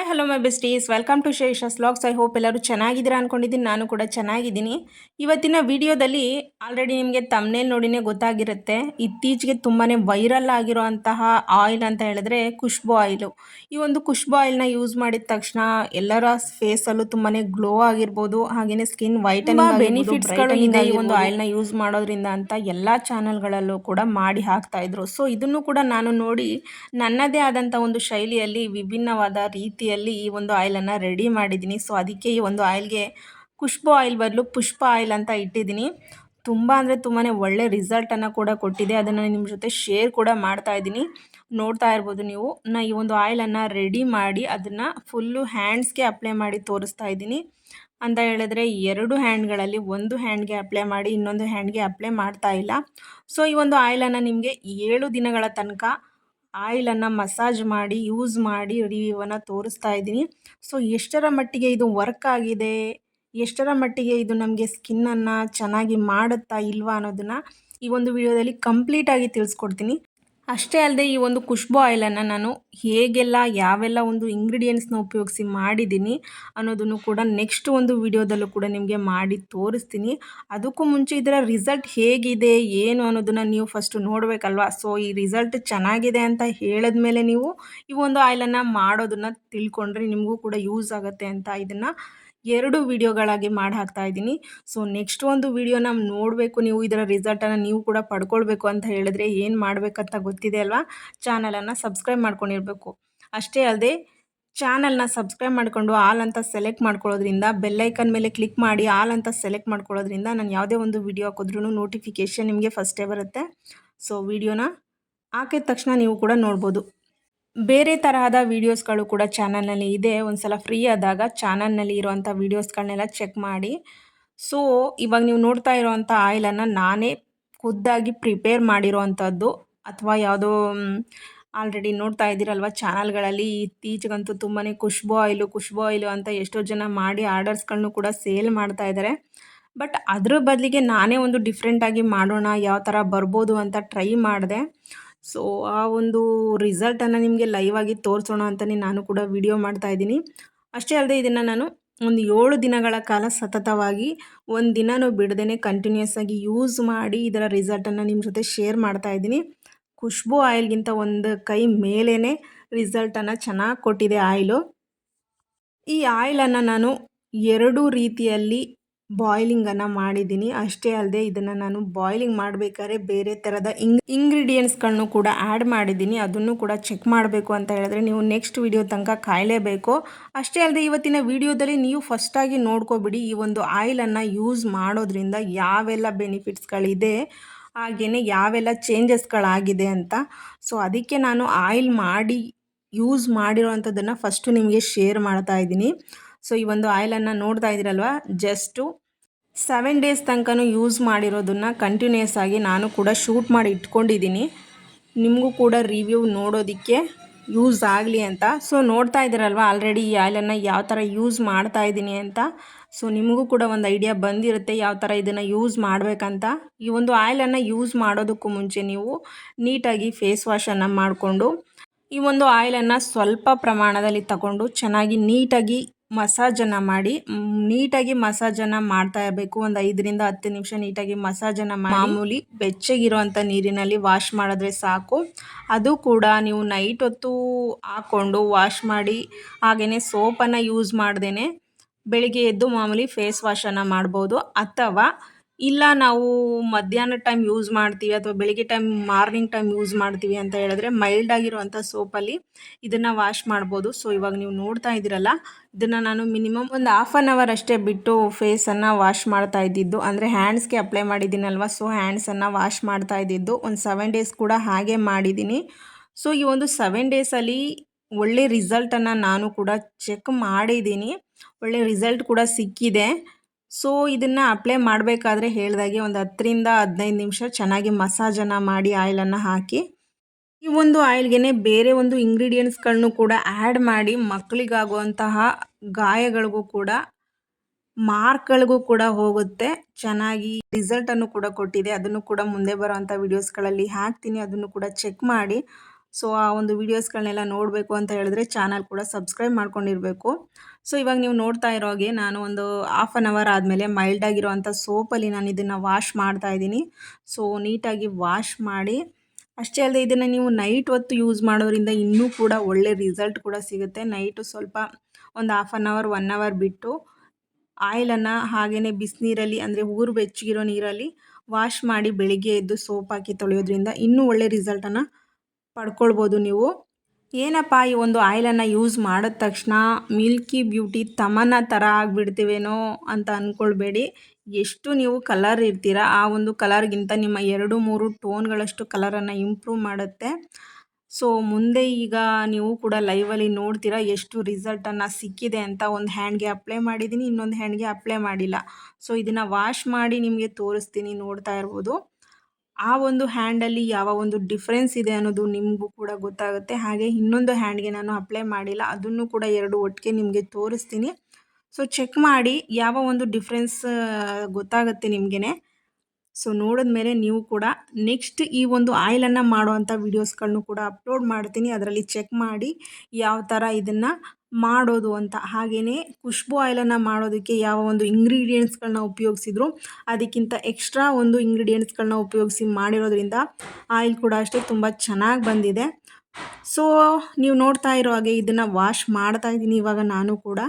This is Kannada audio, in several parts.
Hi hello my besties welcome to Shesha's logs I hope ಎಲ್ಲರೂ ಚೆನ್ನಾಗಿದ್ದೀರಾ ಅಂದ್ಕೊಂಡಿದ್ದೀನಿ ನಾನು ಕೂಡ ಚೆನ್ನಾಗಿದ್ದೀನಿ. ಇವತ್ತಿನ ವಿಡಿಯೋದಲ್ಲಿ ಆಲ್ರೆಡಿ ನಿಮಗೆ ತಮ್ಮನೇಲಿ ನೋಡಿನೇ ಗೊತ್ತಾಗಿರುತ್ತೆ. ಇತ್ತೀಚೆಗೆ ತುಂಬಾ ವೈರಲ್ ಆಗಿರುವಂತಹ ಆಯಿಲ್ ಅಂತ ಹೇಳಿದ್ರೆ ಖುಷ್ಬು ಆಯಿಲು ಈ ಒಂದು ಖುಷ್ಬು ಆಯಿಲ್ನ ಯೂಸ್ ಮಾಡಿದ ತಕ್ಷಣ ಎಲ್ಲರ ಫೇಸಲ್ಲೂ ತುಂಬಾ ಗ್ಲೋ ಆಗಿರ್ಬೋದು ಹಾಗೆಯೇ ಸ್ಕಿನ್ ವೈಟನಿಂಗ್ ಬೆನಿಫಿಟ್ಸ್ಗಳು ಇದೆ ಈ ಒಂದು ಆಯಿಲ್ನ ಯೂಸ್ ಮಾಡೋದ್ರಿಂದ ಅಂತ ಎಲ್ಲ ಚಾನಲ್ಗಳಲ್ಲೂ ಕೂಡ ಮಾಡಿ ಹಾಕ್ತಾ ಇದ್ರು. ಸೊ ಇದನ್ನು ಕೂಡ ನಾನು ನೋಡಿ ನನ್ನದೇ ಆದಂಥ ಒಂದು ಶೈಲಿಯಲ್ಲಿ ವಿಭಿನ್ನವಾದ ರೀತಿಯಲ್ಲಿ ಈ ಒಂದು ಆಯಿಲನ್ನು ರೆಡಿ ಮಾಡಿದ್ದೀನಿ. ಸೊ ಅದಕ್ಕೆ ಈ ಒಂದು ಆಯಿಲ್ಗೆ ಖುಷ್ಬು ಆಯಿಲ್ ಬದಲು ಪುಷ್ಪ ಆಯಿಲ್ ಅಂತ ಇಟ್ಟಿದ್ದೀನಿ. ತುಂಬ ಅಂದರೆ ತುಂಬಾ ಒಳ್ಳೆ ರಿಸಲ್ಟನ್ನು ಕೂಡ ಕೊಟ್ಟಿದೆ. ಅದನ್ನು ನಿಮ್ಮ ಜೊತೆ ಶೇರ್ ಕೂಡ ಮಾಡ್ತಾ ಇದ್ದೀನಿ. ನೋಡ್ತಾ ಇರ್ಬೋದು ನೀವು. ನಾ ಈ ಒಂದು ಆಯಿಲನ್ನು ರೆಡಿ ಮಾಡಿ ಅದನ್ನು ಫುಲ್ಲು ಹ್ಯಾಂಡ್ಸ್ಗೆ ಅಪ್ಲೈ ಮಾಡಿ ತೋರಿಸ್ತಾ ಇದ್ದೀನಿ. ಅಂತ ಹೇಳಿದ್ರೆ ಎರಡು ಹ್ಯಾಂಡ್ಗಳಲ್ಲಿ ಒಂದು ಹ್ಯಾಂಡ್ಗೆ ಅಪ್ಲೈ ಮಾಡಿ ಇನ್ನೊಂದು ಹ್ಯಾಂಡ್ಗೆ ಅಪ್ಲೈ ಮಾಡ್ತಾ ಇಲ್ಲ. ಸೊ ಈ ಒಂದು ಆಯಿಲನ್ನು ನಿಮಗೆ ಏಳು ದಿನಗಳ ತನಕ ಆಯಿಲನ್ನು ಮಸಾಜ್ ಮಾಡಿ, ಯೂಸ್ ಮಾಡಿ ರಿವ್ಯೂವನ್ನು ತೋರಿಸ್ತಾ ಇದ್ದೀನಿ. ಸೊ, ಎಷ್ಟರ ಮಟ್ಟಿಗೆ ಇದು ವರ್ಕ್ ಆಗಿದೆ? ಎಷ್ಟರ ಮಟ್ಟಿಗೆ ಇದು ನಮಗೆ ಸ್ಕಿನ್ನನ್ನು ಚೆನ್ನಾಗಿ ಮಾಡುತ್ತಾ ಇಲ್ವಾ ಅನ್ನೋದನ್ನು ಈ ಒಂದು ವಿಡಿಯೋದಲ್ಲಿ ಕಂಪ್ಲೀಟಾಗಿ ತಿಳಿಸ್ಕೊಡ್ತೀನಿ. ಅಷ್ಟೇ ಅಲ್ಲದೆ ಈ ಒಂದು ಖುಷ್ಬು ಆಯಿಲನ್ನು ನಾನು ಹೇಗೆಲ್ಲ ಯಾವೆಲ್ಲ ಒಂದು ಇಂಗ್ರೀಡಿಯೆಂಟ್ಸ್ನ ಉಪಯೋಗಿಸಿ ಮಾಡಿದ್ದೀನಿ ಅನ್ನೋದನ್ನು ಕೂಡ ನೆಕ್ಸ್ಟ್ ಒಂದು ವಿಡಿಯೋದಲ್ಲೂ ಕೂಡ ನಿಮಗೆ ಮಾಡಿ ತೋರಿಸ್ತೀನಿ. ಅದಕ್ಕೂ ಮುಂಚೆ ಇದರ ರಿಸಲ್ಟ್ ಹೇಗಿದೆ, ಏನು ಅನ್ನೋದನ್ನು ನೀವು ಫಸ್ಟು ನೋಡಬೇಕಲ್ವಾ? ಸೊ, ಈ ರಿಸಲ್ಟ್ ಚೆನ್ನಾಗಿದೆ ಅಂತ ಹೇಳಿದ ಮೇಲೆ ನೀವು ಈ ಒಂದು ಆಯಿಲನ್ನು ಮಾಡೋದನ್ನು ತಿಳ್ಕೊಂಡ್ರೆ ನಿಮಗೂ ಕೂಡ ಯೂಸ್ ಆಗುತ್ತೆ ಅಂತ ಇದನ್ನು ಎರಡು ವಿಡಿಯೋಗಳಾಗಿ ಮಾಡಿ ಹಾಕ್ತಾ ಇದ್ದೀನಿ. ಸೊ ನೆಕ್ಸ್ಟ್ ಒಂದು ವಿಡಿಯೋನ ನೋಡಬೇಕು, ನೀವು ಇದರ ರಿಸಲ್ಟನ್ನು ನೀವು ಕೂಡ ಪಡ್ಕೊಳ್ಬೇಕು ಅಂತ ಹೇಳಿದ್ರೆ ಏನು ಮಾಡಬೇಕಂತ ಗೊತ್ತಿದೆ ಅಲ್ವಾ? ಚಾನಲನ್ನು ಸಬ್ಸ್ಕ್ರೈಬ್ ಮಾಡ್ಕೊಂಡಿರಬೇಕು. ಅಷ್ಟೇ ಅಲ್ಲದೆ ಚಾನಲ್ನ ಸಬ್ಸ್ಕ್ರೈಬ್ ಮಾಡಿಕೊಂಡು ಆಲ್ ಅಂತ ಸೆಲೆಕ್ಟ್ ಮಾಡ್ಕೊಳ್ಳೋದ್ರಿಂದ ಬೆಲ್ಲೈಕನ್ ಮೇಲೆ ಕ್ಲಿಕ್ ಮಾಡಿ ಆಲ್ ಅಂತ ಸೆಲೆಕ್ಟ್ ಮಾಡ್ಕೊಳ್ಳೋದ್ರಿಂದ ನಾನು ಯಾವುದೇ ಒಂದು ವಿಡಿಯೋ ಹಾಕಿದ್ರೂ ನೋಟಿಫಿಕೇಷನ್ ನಿಮಗೆ ಫಸ್ಟೇ ಬರುತ್ತೆ. ಸೊ ವಿಡಿಯೋನ ಹಾಕಿದ ತಕ್ಷಣ ನೀವು ಕೂಡ ನೋಡ್ಬೋದು. ಬೇರೆ ತರಹದ ವೀಡಿಯೋಸ್ಗಳು ಕೂಡ ಚಾನಲ್ನಲ್ಲಿ ಇದೆ. ಒಂದು ಸಲ ಫ್ರೀ ಆದಾಗ ಚಾನಲ್ನಲ್ಲಿ ಇರುವಂಥ ವೀಡಿಯೋಸ್ಗಳನ್ನೆಲ್ಲ ಚೆಕ್ ಮಾಡಿ. ಸೊ, ಇವಾಗ ನೀವು ನೋಡ್ತಾ ಇರೋವಂಥ ಆಯಿಲನ್ನು ನಾನೇ ಖುದ್ದಾಗಿ ಪ್ರಿಪೇರ್ ಮಾಡಿರೋವಂಥದ್ದು. ಅಥವಾ ಯಾವುದೋ ಆಲ್ರೆಡಿ ನೋಡ್ತಾ ಇದ್ದೀರಲ್ವ ಚಾನಲ್ಗಳಲ್ಲಿ. ಇತ್ತೀಚೆಗಂತೂ ತುಂಬಾ ಖುಷ್ಬು ಆಯಿಲು ಖುಷ್ಬು ಆಯಿಲು ಅಂತ ಎಷ್ಟೋ ಜನ ಮಾಡಿ ಆರ್ಡರ್ಸ್ಗಳನ್ನು ಕೂಡ ಸೇಲ್ ಮಾಡ್ತಾ ಇದ್ದಾರೆ. ಬಟ್ ಅದ್ರ ಬದಲಿಗೆ ನಾನೇ ಒಂದು ಡಿಫ್ರೆಂಟಾಗಿ ಮಾಡೋಣ, ಯಾವ ಥರ ಬರ್ಬೋದು ಅಂತ ಟ್ರೈ ಮಾಡಿದೆ. ಸೊ ಆ ಒಂದು ರಿಸಲ್ಟನ್ನು ನಿಮಗೆ ಲೈವ್ ಆಗಿ ತೋರಿಸೋಣ ಅಂತಲೇ ನಾನು ಕೂಡ ವಿಡಿಯೋ ಮಾಡ್ತಾ ಇದ್ದೀನಿ. ಅಷ್ಟೇ ಅಲ್ಲದೆ ಇದನ್ನು ನಾನು ಒಂದು ಏಳು ದಿನಗಳ ಕಾಲ ಸತತವಾಗಿ ಒಂದು ದಿನನೂ ಬಿಡದೇ ಕಂಟಿನ್ಯೂಸ್ ಆಗಿ ಯೂಸ್ ಮಾಡಿ ಇದರ ರಿಸಲ್ಟನ್ನು ನಿಮ್ಮ ಜೊತೆ ಶೇರ್ ಮಾಡ್ತಾ ಇದ್ದೀನಿ. ಖುಷ್ಬು ಆಯಿಲ್ಗಿಂತ ಒಂದು ಕೈ ಮೇಲೇ ರಿಸಲ್ಟನ್ನು ಚೆನ್ನಾಗಿ ಕೊಟ್ಟಿದೆ ಆಯಿಲು. ಈ ಆಯಿಲನ್ನು ನಾನು ಎರಡು ರೀತಿಯಲ್ಲಿ ಬಾಯ್ಲಿಂಗನ್ನು ಮಾಡಿದ್ದೀನಿ. ಅಷ್ಟೇ ಅಲ್ಲದೆ ಇದನ್ನು ನಾನು ಬಾಯ್ಲಿಂಗ್ ಮಾಡಬೇಕಾದ್ರೆ ಬೇರೆ ಥರದ ಇಂಗ್, ಇಂಗ್ರೀಡಿಯೆಂಟ್ಸ್ಗಳನ್ನು ಕೂಡ ಆ್ಯಡ್ ಮಾಡಿದ್ದೀನಿ. ಅದನ್ನು ಕೂಡ ಚೆಕ್ ಮಾಡಬೇಕು ಅಂತ ಹೇಳಿದ್ರೆ ನೀವು ನೆಕ್ಸ್ಟ್ ವಿಡಿಯೋ ತನಕ ಕಾಯಲೇಬೇಕು. ಅಷ್ಟೇ ಅಲ್ಲದೆ ಇವತ್ತಿನ ವಿಡಿಯೋದಲ್ಲಿ ನೀವು ಫಸ್ಟಾಗಿ ನೋಡ್ಕೊಬಿಡಿ ಈ ಒಂದು ಆಯಿಲನ್ನು ಯೂಸ್ ಮಾಡೋದ್ರಿಂದ ಯಾವೆಲ್ಲ ಬೆನಿಫಿಟ್ಸ್ಗಳಿದೆ, ಹಾಗೆಯೇ ಯಾವೆಲ್ಲ ಚೇಂಜಸ್ಗಳಾಗಿದೆ ಅಂತ. ಸೊ, ಅದಕ್ಕೆ ನಾನು ಆಯಿಲ್ ಮಾಡಿ ಯೂಸ್ ಮಾಡಿರೋವಂಥದ್ದನ್ನು ಫಸ್ಟು ನಿಮಗೆ ಶೇರ್ ಮಾಡ್ತಾ ಇದ್ದೀನಿ. ಸೊ ಈ ಒಂದು ಆಯಿಲನ್ನು ನೋಡ್ತಾ ಇದ್ದೀರಲ್ವ? ಜಸ್ಟು ಸೆವೆನ್ ಡೇಸ್ ತನಕ ಯೂಸ್ ಮಾಡಿರೋದನ್ನು ಕಂಟಿನ್ಯೂಸ್ ಆಗಿ ನಾನು ಕೂಡ ಶೂಟ್ ಮಾಡಿ ಇಟ್ಕೊಂಡಿದ್ದೀನಿ. ನಿಮಗೂ ಕೂಡ ರಿವ್ಯೂ ನೋಡೋದಕ್ಕೆ ಯೂಸ್ ಆಗಲಿ ಅಂತ. ಸೊ ನೋಡ್ತಾ ಇದ್ದೀರಲ್ವ? ಆಲ್ರೆಡಿ ಈ ಆಯಿಲನ್ನು ಯಾವ ಥರ ಯೂಸ್ ಮಾಡ್ತಾ ಇದ್ದೀನಿ ಅಂತ. ಸೊ ನಿಮಗೂ ಕೂಡ ಒಂದು ಐಡಿಯಾ ಬಂದಿರುತ್ತೆ ಯಾವ ಥರ ಇದನ್ನು ಯೂಸ್ ಮಾಡಬೇಕಂತ. ಈ ಒಂದು ಆಯಿಲನ್ನು ಯೂಸ್ ಮಾಡೋದಕ್ಕೂ ಮುಂಚೆ ನೀವು ನೀಟಾಗಿ ಫೇಸ್ ವಾಶನ್ನು ಮಾಡಿಕೊಂಡು ಈ ಒಂದು ಆಯಿಲನ್ನು ಸ್ವಲ್ಪ ಪ್ರಮಾಣದಲ್ಲಿ ತಗೊಂಡು ಚೆನ್ನಾಗಿ ನೀಟಾಗಿ ಮಸಾಜನ್ನು ಮಾಡಿ ನೀಟಾಗಿ ಮಸಾಜನ್ನು ಮಾಡ್ತಾ ಇರಬೇಕು. ಒಂದು ಐದರಿಂದ ಹತ್ತು ನಿಮಿಷ ನೀಟಾಗಿ ಮಸಾಜನ್ನು ಮಾಮೂಲಿ ಬೆಚ್ಚಗಿರುವಂಥ ನೀರಿನಲ್ಲಿ ವಾಶ್ ಮಾಡಿದ್ರೆ ಸಾಕು. ಅದು ಕೂಡ ನೀವು ನೈಟ್ ಹೊತ್ತು ಹಾಕ್ಕೊಂಡು ವಾಶ್ ಮಾಡಿ ಹಾಗೆಯೇ ಸೋಪನ್ನು ಯೂಸ್ ಮಾಡ್ದೇ ಬೆಳಿಗ್ಗೆ ಎದ್ದು ಮಾಮೂಲಿ ಫೇಸ್ ವಾಶನ್ನು ಮಾಡ್ಬೋದು. ಅಥವಾ ಇಲ್ಲ ನಾವು ಮಧ್ಯಾಹ್ನ ಟೈಮ್ ಯೂಸ್ ಮಾಡ್ತೀವಿ ಅಥವಾ ಬೆಳಿಗ್ಗೆ ಟೈಮ್ ಮಾರ್ನಿಂಗ್ ಟೈಮ್ ಯೂಸ್ ಮಾಡ್ತೀವಿ ಅಂತ ಹೇಳಿದ್ರೆ ಮೈಲ್ಡ್ ಆಗಿರುವಂಥ ಸೋಪಲ್ಲಿ ಇದನ್ನು ವಾಶ್ ಮಾಡ್ಬೋದು. ಸೊ ಇವಾಗ ನೀವು ನೋಡ್ತಾ ಇದ್ದೀರಲ್ಲ, ಇದನ್ನು ನಾನು ಮಿನಿಮಮ್ ಒಂದು ಹಾಫ್ ಆನ್ ಅವರ್ ಅಷ್ಟೇ ಬಿಟ್ಟು ಫೇಸನ್ನು ವಾಶ್ ಮಾಡ್ತಾ ಇದ್ದಿದ್ದು. ಅಂದರೆ ಹ್ಯಾಂಡ್ಸ್ಗೆ ಅಪ್ಲೈ ಮಾಡಿದ್ದೀನಲ್ವ ಸೊ ಹ್ಯಾಂಡ್ಸನ್ನು ವಾಶ್ ಮಾಡ್ತಾ ಇದ್ದಿದ್ದು. ಒಂದು ಸೆವೆನ್ ಡೇಸ್ ಕೂಡ ಹಾಗೆ ಮಾಡಿದ್ದೀನಿ. ಸೊ ಈ ಒಂದು ಸೆವೆನ್ ಡೇಸಲ್ಲಿ ಒಳ್ಳೆ ರಿಸಲ್ಟನ್ನು ನಾನು ಕೂಡ ಚೆಕ್ ಮಾಡಿದ್ದೀನಿ. ಒಳ್ಳೆ ರಿಸಲ್ಟ್ ಕೂಡ ಸಿಕ್ಕಿದೆ. ಸೊ ಇದನ್ನು ಅಪ್ಲೈ ಮಾಡಬೇಕಾದ್ರೆ ಹೇಳಿದಾಗೆ ಒಂದು ಹತ್ತರಿಂದ ಹದಿನೈದು ನಿಮಿಷ ಚೆನ್ನಾಗಿ ಮಸಾಜನ್ನು ಮಾಡಿ ಆಯಿಲನ್ನು ಹಾಕಿ, ಈ ಒಂದು ಆಯಿಲ್ಗೆ ಬೇರೆ ಒಂದು ಇಂಗ್ರೀಡಿಯೆಂಟ್ಸ್ಗಳನ್ನು ಕೂಡ ಆ್ಯಡ್ ಮಾಡಿ ಮಕ್ಕಳಿಗಾಗುವಂತಹ ಗಾಯಗಳಿಗೂ ಕೂಡ ಮಾರ್ಕ್ಗಳಿಗೂ ಕೂಡ ಹೋಗುತ್ತೆ. ಚೆನ್ನಾಗಿ ರಿಸಲ್ಟನ್ನು ಕೂಡ ಕೊಟ್ಟಿದೆ. ಅದನ್ನು ಕೂಡ ಮುಂದೆ ಬರೋವಂಥ ವೀಡಿಯೋಸ್ಗಳಲ್ಲಿ ಹಾಕ್ತೀನಿ. ಅದನ್ನು ಕೂಡ ಚೆಕ್ ಮಾಡಿ. ಸೊ, ಆ ಒಂದು ವೀಡಿಯೋಸ್ಗಳನ್ನೆಲ್ಲ ನೋಡಬೇಕು ಅಂತ ಹೇಳಿದ್ರೆ ಚಾನಲ್ ಕೂಡ ಸಬ್ಸ್ಕ್ರೈಬ್ ಮಾಡ್ಕೊಂಡಿರಬೇಕು. ಸೊ, ಇವಾಗ ನೀವು ನೋಡ್ತಾ ಇರೋ ಹಾಗೆ ನಾನು ಒಂದು ಹಾಫ್ ಆನ್ ಅವರ್ ಆದಮೇಲೆ ಮೈಲ್ಡ್ ಆಗಿರುವಂಥ ಸೋಪಲ್ಲಿ ನಾನು ಇದನ್ನು ವಾಶ್ ಮಾಡ್ತಾ ಇದ್ದೀನಿ. ಸೊ, ನೀಟಾಗಿ ವಾಶ್ ಮಾಡಿ, ಅಷ್ಟೇ ಅಲ್ಲದೆ ಇದನ್ನು ನೀವು ನೈಟ್ ಹೊತ್ತು ಯೂಸ್ ಮಾಡೋದ್ರಿಂದ ಇನ್ನೂ ಕೂಡ ಒಳ್ಳೆ ರಿಸಲ್ಟ್ ಕೂಡ ಸಿಗುತ್ತೆ. ನೈಟು ಸ್ವಲ್ಪ ಒಂದು half an hour one hour ಬಿಟ್ಟು ಆಯಿಲನ್ನು ಹಾಗೆಯೇ ಬಿಸಿನೀರಲ್ಲಿ ಅಂದರೆ ಊರು ಬೆಚ್ಚಗಿರೋ ನೀರಲ್ಲಿ ವಾಶ್ ಮಾಡಿ ಬೆಳಿಗ್ಗೆ ಎದ್ದು ಸೋಪ್ ಹಾಕಿ ತೊಳೆಯೋದ್ರಿಂದ ಇನ್ನೂ ಒಳ್ಳೆ ರಿಸಲ್ಟನ್ನು ಪಡ್ಕೊಳ್ಬೋದು ನೀವು. ಏನಪ್ಪ, ಈ ಒಂದು ಆಯಿಲನ್ನು ಯೂಸ್ ಮಾಡಿದ ತಕ್ಷಣ ಮಿಲ್ಕಿ ಬ್ಯೂಟಿ ತಮನ ಥರ ಆಗಿಬಿಡ್ತೀವೇನೋ ಅಂತ ಅಂದ್ಕೊಳ್ಬೇಡಿ ಎಷ್ಟು ನೀವು ಕಲರ್ ಇರ್ತೀರ, ಆ ಒಂದು ಕಲರ್ಗಿಂತ ನಿಮ್ಮ ಎರಡು ಮೂರು ಟೋನ್ಗಳಷ್ಟು ಕಲರನ್ನು ಇಂಪ್ರೂವ್ ಮಾಡುತ್ತೆ. ಸೊ ಮುಂದೆ ಈಗ ನೀವು ಕೂಡ ಲೈವಲ್ಲಿ ನೋಡ್ತೀರಾ ಎಷ್ಟು ರಿಸಲ್ಟನ್ನು ಸಿಕ್ಕಿದೆ ಅಂತ ಒಂದು ಹ್ಯಾಂಡ್ಗೆ ಅಪ್ಲೈ ಮಾಡಿದ್ದೀನಿ ಇನ್ನೊಂದು ಹ್ಯಾಂಡ್ಗೆ ಅಪ್ಲೈ ಮಾಡಿಲ್ಲ. ಸೊ ಇದನ್ನು ವಾಶ್ ಮಾಡಿ ನಿಮಗೆ ತೋರಿಸ್ತೀನಿ, ನೋಡ್ತಾ ಇರ್ಬೋದು. ಆ ಒಂದು ಹ್ಯಾಂಡಲ್ಲಿ ಯಾವ ಒಂದು ಡಿಫ್ರೆನ್ಸ್ ಇದೆ ಅನ್ನೋದು ನಿಮಗೂ ಕೂಡ ಗೊತ್ತಾಗುತ್ತೆ. ಹಾಗೆ ಇನ್ನೊಂದು ಹ್ಯಾಂಡ್ಗೆ ನಾನು ಅಪ್ಲೈ ಮಾಡಿಲ್ಲ. ಅದನ್ನು ಕೂಡ ಎರಡು ಒಟ್ಟಿಗೆ ನಿಮಗೆ ತೋರಿಸ್ತೀನಿ. ಸೊ ಚೆಕ್ ಮಾಡಿ ಯಾವ ಒಂದು ಡಿಫ್ರೆನ್ಸ್ ಗೊತ್ತಾಗುತ್ತೆ ನಿಮಗೇ ಸೊ ನೋಡಿದ ಮೇಲೆ ನೀವು ಕೂಡ ನೆಕ್ಸ್ಟ್ ಈ ಒಂದು ಆಯಿಲನ್ನು ಮಾಡುವಂಥ ವೀಡಿಯೋಸ್ಗಳನ್ನು ಕೂಡ ಅಪ್ಲೋಡ್ ಮಾಡ್ತೀನಿ. ಅದರಲ್ಲಿ ಚೆಕ್ ಮಾಡಿ ಯಾವ ಥರ ಇದನ್ನು ಮಾಡೋದು ಅಂತ. ಹಾಗೆಯೇ ಖುಷ್ಬು ಆಯಿಲನ್ನು ಮಾಡೋದಕ್ಕೆ ಯಾವ ಒಂದು ಇಂಗ್ರೀಡಿಯೆಂಟ್ಸ್ಗಳನ್ನ ಉಪಯೋಗಿಸಿದ್ರು ಅದಕ್ಕಿಂತ ಎಕ್ಸ್ಟ್ರಾ ಒಂದು ಇಂಗ್ರೀಡಿಯೆಂಟ್ಸ್ಗಳನ್ನ ಉಪಯೋಗಿಸಿ ಮಾಡಿರೋದ್ರಿಂದ ಆಯಿಲ್ ಕೂಡ ಅಷ್ಟೇ ತುಂಬ ಚೆನ್ನಾಗಿ ಬಂದಿದೆ. ಸೊ ನೀವು ನೋಡ್ತಾ ಇರೋ ಹಾಗೆ ಇದನ್ನು ವಾಶ್ ಮಾಡ್ತಾ ಇದ್ದೀನಿ. ಇವಾಗ ನಾನು ಕೂಡ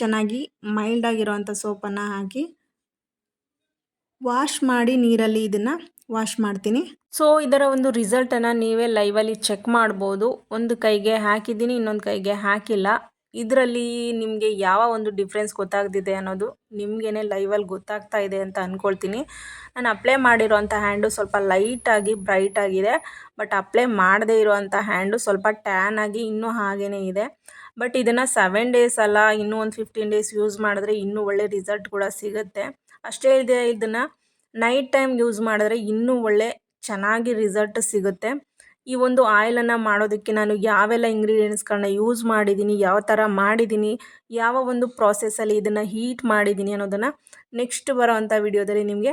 ಚೆನ್ನಾಗಿ ಮೈಲ್ಡ್ ಆಗಿರೋವಂಥ ಸೋಪನ್ನು ಹಾಕಿ ವಾಶ್ ಮಾಡಿ ನೀರಲ್ಲಿ ಇದನ್ನು ವಾಶ್ ಮಾಡ್ತೀನಿ. ಸೊ ಇದರ ಒಂದು ರಿಸಲ್ಟನ್ನು ನೀವೇ ಲೈವಲ್ಲಿ ಚೆಕ್ ಮಾಡ್ಬೋದು. ಒಂದು ಕೈಗೆ ಹಾಕಿದ್ದೀನಿ, ಇನ್ನೊಂದು ಕೈಗೆ ಹಾಕಿಲ್ಲ. ಇದರಲ್ಲಿ ನಿಮಗೆ ಯಾವ ಒಂದು ಡಿಫ್ರೆನ್ಸ್ ಗೊತ್ತಾಗ್ತಿದೆ ಅನ್ನೋದು ನಿಮಗೇನೆ ಲೈವಲ್ಲಿ ಗೊತ್ತಾಗ್ತಾ ಇದೆ ಅಂತ ಅಂದ್ಕೊಳ್ತೀನಿ ನಾನು ಅಪ್ಲೈ ಮಾಡಿರೋಂಥ ಹ್ಯಾಂಡು ಸ್ವಲ್ಪ ಲೈಟಾಗಿ ಬ್ರೈಟ್ ಆಗಿದೆ. ಬಟ್ ಅಪ್ಲೈ ಮಾಡದೇ ಇರೋವಂಥ ಹ್ಯಾಂಡು ಸ್ವಲ್ಪ ಟ್ಯಾನ್ ಆಗಿ ಇನ್ನೂ ಹಾಗೇ ಇದೆ. ಬಟ್ ಇದನ್ನು ಸೆವೆನ್ ಡೇಸ್ ಅಲ್ಲ, ಇನ್ನೂ ಒಂದು ಫಿಫ್ಟೀನ್ ಡೇಸ್ ಯೂಸ್ ಮಾಡಿದ್ರೆ ಇನ್ನೂ ಒಳ್ಳೆ ರಿಸಲ್ಟ್ ಕೂಡ ಸಿಗುತ್ತೆ. ಅಷ್ಟೇ ಇದೆ ಇದನ್ನು ನೈಟ್ ಟೈಮ್ ಯೂಸ್ ಮಾಡಿದ್ರೆ ಇನ್ನೂ ಒಳ್ಳೆ ಚೆನ್ನಾಗಿ ರಿಸಲ್ಟ್ ಸಿಗುತ್ತೆ. ಈ ಒಂದು ಆಯಿಲನ್ನು ಮಾಡೋದಕ್ಕೆ ನಾನು ಯಾವೆಲ್ಲ ಇಂಗ್ರೀಡಿಯೆಂಟ್ಸ್ಗಳನ್ನ ಯೂಸ್ ಮಾಡಿದ್ದೀನಿ ಯಾವ ಥರ ಮಾಡಿದ್ದೀನಿ ಯಾವ ಒಂದು ಪ್ರಾಸೆಸ್ಸಲ್ಲಿ ಇದನ್ನು ಹೀಟ್ ಮಾಡಿದ್ದೀನಿ ಅನ್ನೋದನ್ನು ನೆಕ್ಸ್ಟ್ ಬರೋ ಅಂಥ ವಿಡಿಯೋದಲ್ಲಿ ನಿಮಗೆ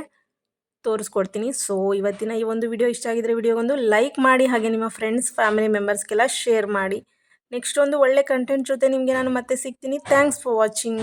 ತೋರಿಸ್ಕೊಡ್ತೀನಿ. ಸೊ ಇವತ್ತಿನ ಈ ಒಂದು ವಿಡಿಯೋ ಇಷ್ಟ ಆಗಿದ್ರೆ ವಿಡಿಯೋಗೊಂದು ಲೈಕ್ ಮಾಡಿ, ಹಾಗೆ ನಿಮ್ಮ ಫ್ರೆಂಡ್ಸ್ ಫ್ಯಾಮಿಲಿ ಮೆಂಬರ್ಸ್ಗೆಲ್ಲ ಶೇರ್ ಮಾಡಿ. ನೆಕ್ಸ್ಟ್ ಒಂದು ಒಳ್ಳೆ ಕಂಟೆಂಟ್ ಜೊತೆ ನಿಮಗೆ ನಾನು ಮತ್ತೆ ಸಿಗ್ತೀನಿ. Thanks for watching